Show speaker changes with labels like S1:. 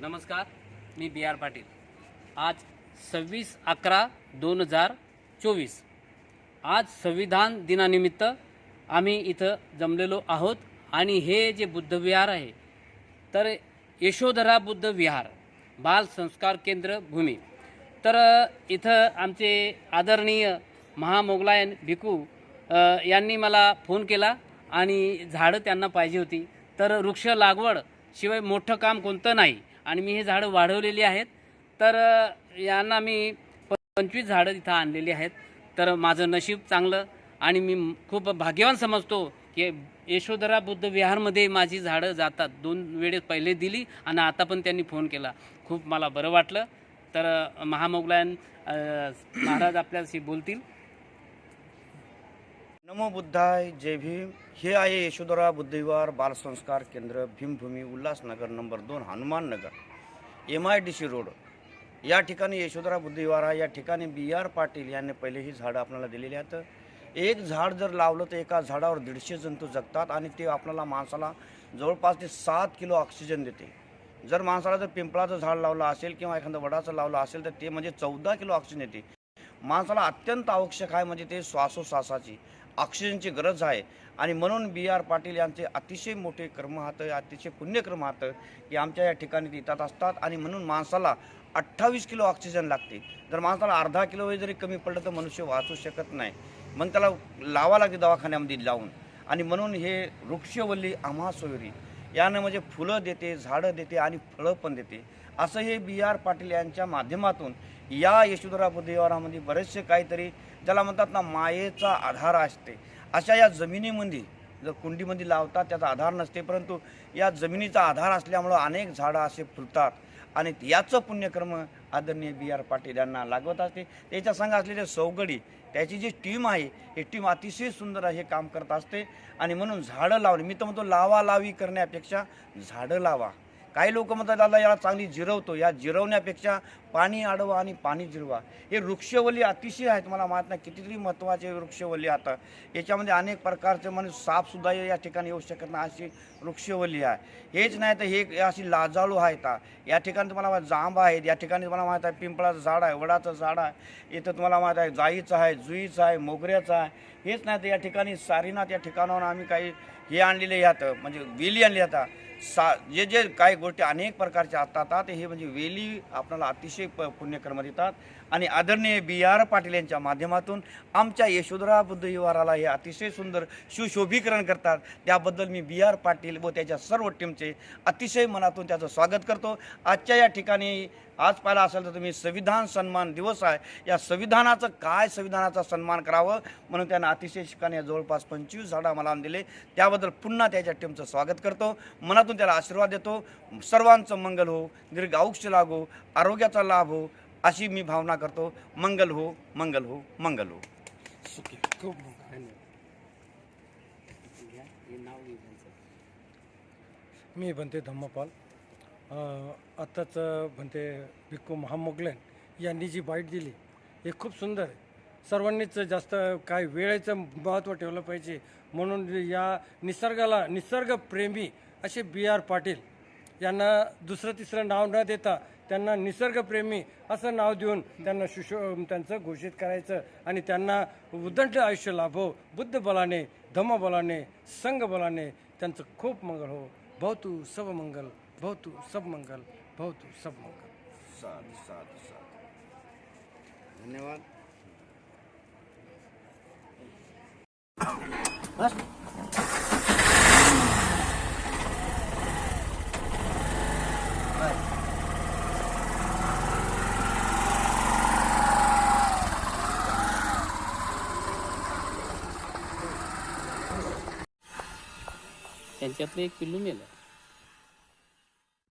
S1: नमस्कार मी बी आर पाटील. आज सव्वीस अकरा दोन हजार चोवीस. आज संविधान दिनानिमित्त आम्ही इथं जमलेलो आहोत आणि हे जे बुद्धविहार आहे तर यशोधरा बुद्ध विहार बाल संस्कार केंद्र भूमी. तर इथं आमचे आदरणीय महामोगलायन भिकू यांनी मला फोन केला आणि झाडं त्यांना पाहिजे होती. तर वृक्ष लागवड शिवाय मोठं काम कोणतं नाही. आणि मी हे झाडं वाढवलेली आहेत. तर यांना मी प- पंचवीस झाडं इथं आणलेली आहेत. तर माझं नशीब चांगलं आणि मी खूप भाग्यवान समजतो की यशोधरा बुद्ध विहारमध्ये माझी झाडं जातात. दोन वेळेस पहिले दिली आणि आता पण त्यांनी फोन केला. खूप मला बरं वाटलं. तर महामोगलायन महाराज आपल्याशी बोलतील.
S2: नमो बुद्धाय जय भीम. हे आहे यशोधरा बुद्धिवार बालसंस्कार केंद्र भीमभूमी उल्हासनगर नंबर दोन Hanuman Nagar. M I D C road. या ठिकाणी यशोधरा बुद्धिवार आहे. या ठिकाणी बी आर पाटील यांनी पहिले ही झाडं आपल्याला दिलेली आहेत. एक झाड जर लावलं तर एका झाडावर दीडशे जंतू जगतात आणि ते आपल्याला माणसाला जवळपास ते सात किलो ऑक्सिजन देते. जर माणसाला जर पिंपळाचं झाड लावलं असेल किंवा एखादं वडाचं लावलं असेल तर ते म्हणजे चौदा किलो ऑक्सिजन येते माणसाला अत्यंत आवश्यक आहे म्हणजे ते श्वासोश्वासाची. ऑक्सिजनची गरज आहे. आणि म्हणून बी आर पाटील यांचे अतिशय मोठे कर्महात अतिशय पुण्यक्रमहात की आमच्या या ठिकाणी येतात असतात. आणि म्हणून माणसाला अठ्ठावीस किलो ऑक्सिजन लागते. जर माणसाला अर्धा किलो जरी कमी पडलं तर मनुष्य वाचू शकत नाही. मग त्याला लावा लागते दवाखान्यामध्ये लावून आणि म्हणून हे वृक्षवल्ली आम्हा सोयरी यानं म्हणजे फुलं देते झाडं देते आणि फळं पण देते. असं हे बी आर पाटील यांच्या माध्यमातून या यशोधरा बुद्धिवारामध्ये बरेचसे काहीतरी ज्याला म्हणतात ना मायेचा आधार असते. अशा या जमिनीमध्ये जर कुंडीमध्ये लावतात त्याचा आधार नसते परंतु या जमिनीचा आधार असल्यामुळं अनेक झाडं असे फुलतात. आणि याचं पुण्यक्रम आदरणीय बी आर पाटील यांना लागवत असते. त्याच्या संघ असलेले सौगडी त्याची जी टीम आहे ही टीम अतिशय सुंदर हे काम करत असते. आणि म्हणून झाडं लावणे मी तर म्हणतो लावा लावी करण्यापेक्षा झाडं लावा. काही लोक म्हणतात दादा याला चांगली जिरवतो. या जिरवण्यापेक्षा पाणी अडवा आणि पाणी जिरवा. हे वृक्षवल्ली अतिशय आहेत मला माहीत नाही कितीतरी महत्त्वाचे वृक्षवल्ली आता. याच्यामध्ये अनेक प्रकारचे म्हणजे सापसुद्धा या ठिकाणी येऊ शकत नाही अशी वृक्षवल्ली आहे. हेच नाही तर हे अशी लाजाळू आहेत. हा. या ठिकाणी तुम्हाला जांब आहेत. या ठिकाणी तुम्हाला माहीत आहे पिंपळाचं झाड आहे वडाचं झाड आहे. इथं तुम्हाला माहीत आहे जाईचं आहे जुईचं आहे मोगऱ्याचं आहे. हेच नाही तर या ठिकाणी सारीनाथ या ठिकाणावर आम्ही काही हे आणलेले यात म्हणजे वेली आणली आता सा जे जे काही गोष्टी अनेक प्रकारच्या असतात हे म्हणजे वेली आपल्याला अतिशय प पुण्यकर्म देतात. आणि आदरणीय बी आर पाटील यांच्या माध्यमातून आमच्या यशोधरा बुद्ध विहाराला हे अतिशय सुंदर सुशोभीकरण करतात. त्याबद्दल मी बी आर पाटील व त्याच्या सर्व टीमचे अतिशय मनातून त्याचं स्वागत करतो. आजच्या या ठिकाणी आज पाहिला असेल तर तुम्ही संविधान सन्मान दिवस आहे. या संविधानाचं काय संविधानाचा सन्मान करावं म्हणून त्यांना अतिशय ठिकाणी जवळपास पंचवीस झाडं मला दिले. त्याबद्दल पुन्हा त्याच्या टीमचं स्वागत करतो. मनातून त्याला आशीर्वाद देतो. सर्वांचं मंगल हो दीर्घ आयुष्य लागो आरोग्याचा लाभ हो अशी मी भावना करतो मंगल हो मंगल हो मंगल हो.
S1: खूप हे.
S3: मी बनते धम्मपाल. अ, आत्ताच बनते भिक्कू महामोगलेन यांनी जी बाईट दिली हे खूप सुंदर आहे. सर्वांनीच जास्त काय वेळेचं महत्त्व ठेवलं पाहिजे. म्हणून या निसर्गाला निसर्गप्रेमी असे बी आर पाटील यांना दुसरं तिसरं नाव न देता त्यांना निसर्गप्रेमी असं नाव देऊन त्यांना सुशो त्यांचं घोषित करायचं आणि त्यांना उदंड आयुष्य लाभो बुद्ध बलाने धम्म बलाने संघ बलाने त्यांचं खूप मंगल हो. भवतु सब मंगल भवतु सब मंगल भवतु सब मंगल.
S2: साधू साधू साधू. धन्यवाद.
S1: त्यांच्यातलं एक पिल्लू मेलं.